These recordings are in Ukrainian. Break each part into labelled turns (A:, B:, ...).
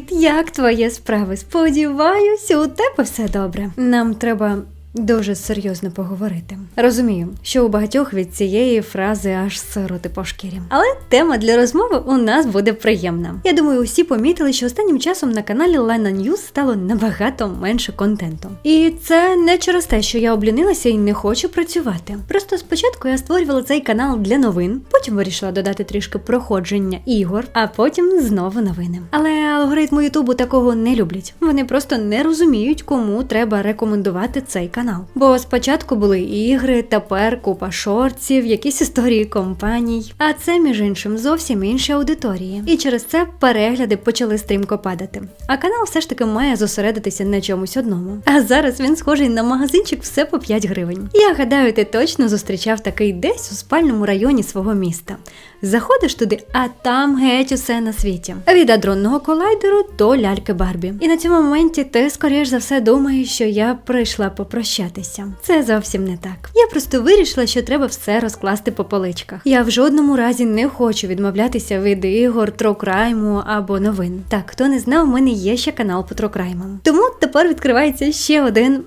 A: Привіт! Як твої справи? Сподіваюся, у тебе все добре. Нам треба. Дуже серйозно поговорити. Розумію, що у багатьох від цієї фрази аж сироти по шкірі. Але тема для розмови у нас буде приємна. Я думаю, усі помітили, що останнім часом на каналі Lena News стало набагато менше контенту. І це не через те, що я облінилася і не хочу працювати. Просто спочатку я створювала цей канал для новин, потім вирішила додати трішки проходження ігор, а потім знову новини. Але алгоритми Ютубу такого не люблять. Вони просто не розуміють, кому треба рекомендувати цей канал. Бо спочатку були ігри, тепер купа шортів, якісь історії компаній. А це, між іншим, зовсім інші аудиторії. І через це перегляди почали стрімко падати. А канал все ж таки має зосередитися на чомусь одному. А зараз він схожий на магазинчик все по 5 гривень. Я гадаю, ти точно зустрічав такий десь у спальному районі свого міста. Заходиш туди, а там геть усе на світі. Від адронного колайдеру до ляльки Барбі. І на цьому моменті ти, скоріш за все, думаєш, що я прийшла попрощатися. Це зовсім не так. Я просто вирішила, що треба все розкласти по поличках. Я в жодному разі не хочу відмовлятися від ігор, трокрайму або новин. Так, хто не знав, у мене є ще канал по трокраймам. Тому тепер відкривається ще один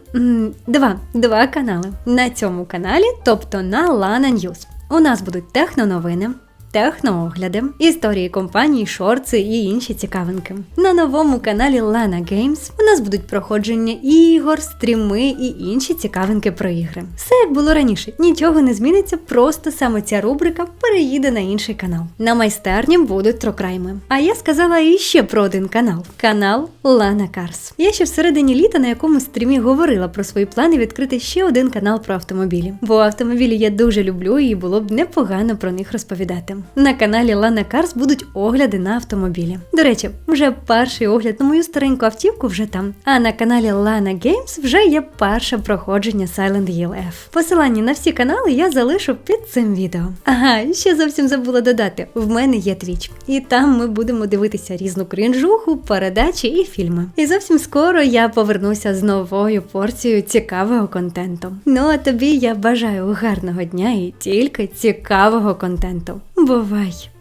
A: два, два канали на цьому каналі, тобто на Lana News. У нас будуть техноновини, техноогляди, історії компаній, шорти і інші цікавинки. На новому каналі Lana Games у нас будуть проходження ігор, стріми і інші цікавинки про ігри. Все як було раніше, нічого не зміниться, просто саме ця рубрика переїде на інший канал. На майстерні будуть трокрайми. А я сказала іще про один канал канал Lana Cars. Я ще всередині літа на якому стрімі говорила про свої плани відкрити ще один канал про автомобілі. Бо автомобілі я дуже люблю і було б непогано про них розповідати. На каналі Lana Cars будуть огляди на автомобілі. До речі, вже перший огляд на мою стареньку автівку вже там. А на каналі Lana Games вже є перше проходження Silent Hill F. Посилання на всі канали я залишу під цим відео. Ага, ще зовсім забула додати: в мене є Twitch, і там ми будемо дивитися різну крінжуху, передачі і фільми. І зовсім скоро я повернуся з новою порцією цікавого контенту. Ну а тобі я бажаю гарного дня і тільки цікавого контенту. Бувай!